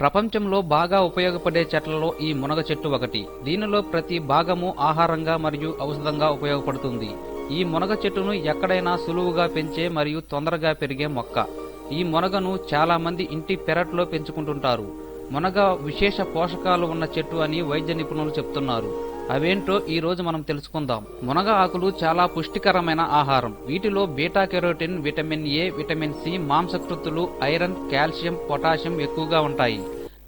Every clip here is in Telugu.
ప్రపంచంలో బాగా ఉపయోగపడే చెట్లలో ఈ మునగ చెట్టు ఒకటి. దీనిలో ప్రతి భాగము ఆహారంగా మరియు ఔషధంగా ఉపయోగపడుతుంది. ఈ మునగ చెట్టును ఎక్కడైనా సులువుగా పెంచే మరియు తొందరగా పెరిగే మొక్క. ఈ మునగను చాలా మంది ఇంటి పెరట్లో పెంచుకుంటుంటారు. మునగ విశేష పోషకాలు ఉన్న చెట్టు అని వైద్య నిపుణులు చెప్తున్నారు. అవేంటో ఈ రోజు మనం తెలుసుకుందాం. మునగ ఆకులు చాలా పుష్టికరమైన ఆహారం. వీటిలో beta carotene vitamin A vitamin C మాంసకృతులు ఐరన్ కాల్షియం పొటాషియం ఎక్కువగా ఉంటాయి.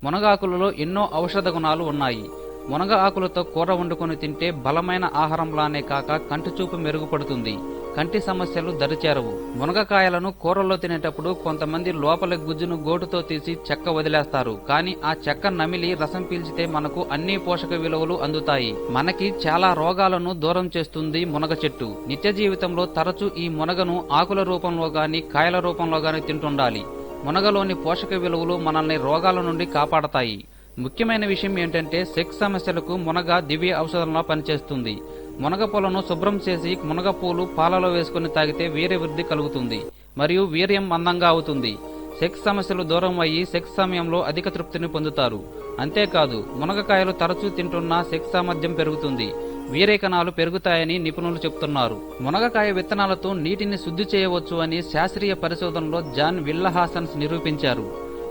మునగాకులలో ఎన్నో ఔషధ గుణాలు ఉన్నాయి. మునగ ఆకులతో కూర వండుకొని తింటే బలమైన ఆహారంలానే కాక కంటి చూపు మెరుగుపడుతుంది. కంటి సమస్యలు దరిచేరవు. మునగకాయలను కూరల్లో తినేటప్పుడు కొంతమంది లోపల గుజ్జును గోటుతో తీసి చెక్క వదిలేస్తారు. కానీ ఆ చెక్క నమిలి రసం పీల్చితే మనకు అన్ని పోషక విలువలు అందుతాయి. మనకి చాలా రోగాలను దూరం చేస్తుంది మునగ చెట్టు. నిత్య జీవితంలో తరచూ ఈ మునగను ఆకుల రూపంలో గాని కాయల రూపంలో గాని తింటుండాలి. మునగలోని పోషక విలువలు మనల్ని రోగాల నుండి కాపాడతాయి. ముఖ్యమైన విషయం ఏంటంటే సెక్స్ సమస్యలకు మునగ దివ్య ఔషధంలో పనిచేస్తుంది. మునగపూలను శుభ్రం చేసి మునగపూలు పాలలో వేసుకుని తాగితే వీర్య వృద్ధి కలుగుతుంది మరియు వీర్యం మందంగా అవుతుంది. సెక్స్ సమస్యలు దూరం అయ్యి సెక్స్ సమయంలో అధిక తృప్తిని పొందుతారు. అంతేకాదు మునగకాయలు తరచూ తింటున్నా సెక్స్ సామర్థ్యం పెరుగుతుంది. వీరేకణాలు పెరుగుతాయని నిపుణులు చెప్తున్నారు. మునగకాయ విత్తనాలతో నీటిని శుద్ధి చేయవచ్చు అని శాస్త్రీయ పరిశోధనలో జాన్ విల్లహాసన్స్ నిరూపించారు.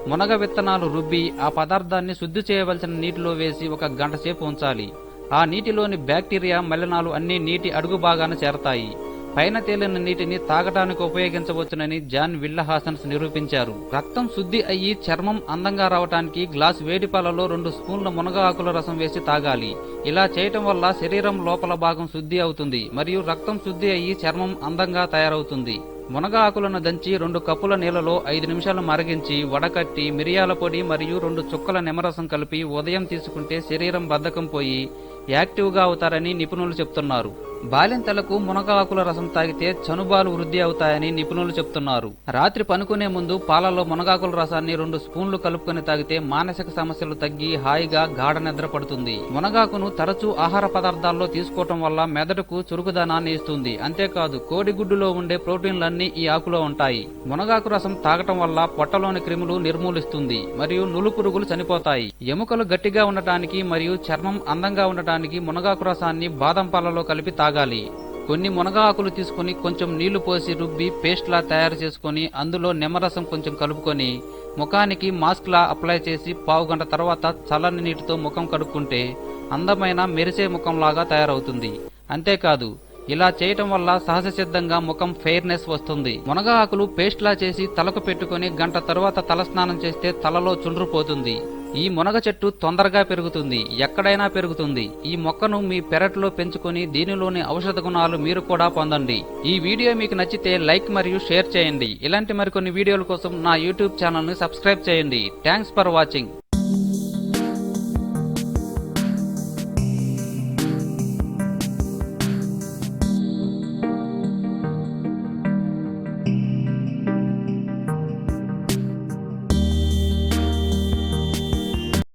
మునగ విత్తనాలు రుబ్బి ఆ పదార్థాన్ని శుద్ధి చేయవలసిన నీటిలో వేసి ఒక గంట సేపు ఉంచాలి. ఆ నీటిలోని బ్యాక్టీరియా మలినాలు అన్ని నీటి అడుగు భాగాన చేరతాయి. పైన తేలిన నీటిని తాగటానికి ఉపయోగించవచ్చునని జాన్ విల్లహాసన్స్ నిరూపించారు. రక్తం శుద్ధి అయ్యి చర్మం అందంగా రావటానికి గ్లాస్ వేడి పాలలో రెండు స్పూన్ల మునగ ఆకుల రసం వేసి తాగాలి. ఇలా చేయటం వల్ల శరీరం లోపల భాగం శుద్ధి అవుతుంది మరియు రక్తం శుద్ధి అయ్యి చర్మం అందంగా తయారవుతుంది. మునగ ఆకులను దంచి రెండు కప్పుల నీళ్ళలో ఐదు నిమిషాలు మరిగించి వడకట్టి మిరియాల పొడి మరియు రెండు చుక్కల నిమ్మరసం కలిపి ఉదయం తీసుకుంటే శరీరం బద్ధకం పోయి యాక్టివ్గా అవుతారని నిపుణులు చెప్తున్నారు. బాలింతలకు మునగాకుల రసం తాగితే చనుబాలు వృద్ధి అవుతాయని నిపుణులు చెప్తున్నారు. రాత్రి పనుకునే ముందు పాలలో మునగాకుల రసాన్ని రెండు స్పూన్లు కలుపుకొని తాగితే మానసిక సమస్యలు తగ్గి హాయిగా గాఢ నిద్ర పడుతుంది. మునగాకును తరచూ ఆహార పదార్థాల్లో తీసుకోవటం వల్ల మెదడుకు చురుకుదనాన్ని ఇస్తుంది. అంతేకాదు కోడిగుడ్డులో ఉండే ప్రోటీన్లన్నీ ఈ ఆకులో ఉంటాయి. మునగాకు రసం తాగటం వల్ల పొట్టలోని క్రిములు నిర్మూలిస్తుంది మరియు నులు పురుగులు చనిపోతాయి. ఎముకలు గట్టిగా ఉండటానికి మరియు చర్మం అందంగా ఉండటానికి మునగాకు రసాన్ని బాదం పాలలో కలిపి తాగాలి తాగాలి. కొన్ని మునగ ఆకులు తీసుకుని కొంచెం నీళ్ళు పోసి రుబ్బి పేస్ట్ లా తయారు చేసుకుని అందులో నిమ్మరసం కొంచెం కలుపుకొని ముఖానికి మాస్క్లా అప్లై చేసి పావు గంట తర్వాత చల్లని నీటితో ముఖం కడుక్కుంటే అందమైన మెరిసే ముఖంలాగా తయారవుతుంది. అంతేకాదు ఇలా చేయటం వల్ల సహజ సిద్ధంగా ముఖం ఫెయిర్నెస్ వస్తుంది. మునగ ఆకులు పేస్ట్లా చేసి తలకు పెట్టుకుని గంట తరువాత తలస్నానం చేస్తే తలలో చుండ్రుపోతుంది ఈ మునగ చెట్టు తొందరగా పెరుగుతుంది ఎక్కడైనా పెరుగుతుంది. ఈ మొక్కను మీ పెరట్లో పెంచుకొని దీనిలోని ఔషధ గుణాలు మీరు కూడా పొందండి. ఈ వీడియో మీకు నచ్చితే లైక్ మరియు షేర్ చేయండి. ఇలాంటి మరికొన్ని వీడియోల కోసం నా యూట్యూబ్ ఛానల్ని సబ్స్క్రైబ్ చేయండి. Thanks for watching.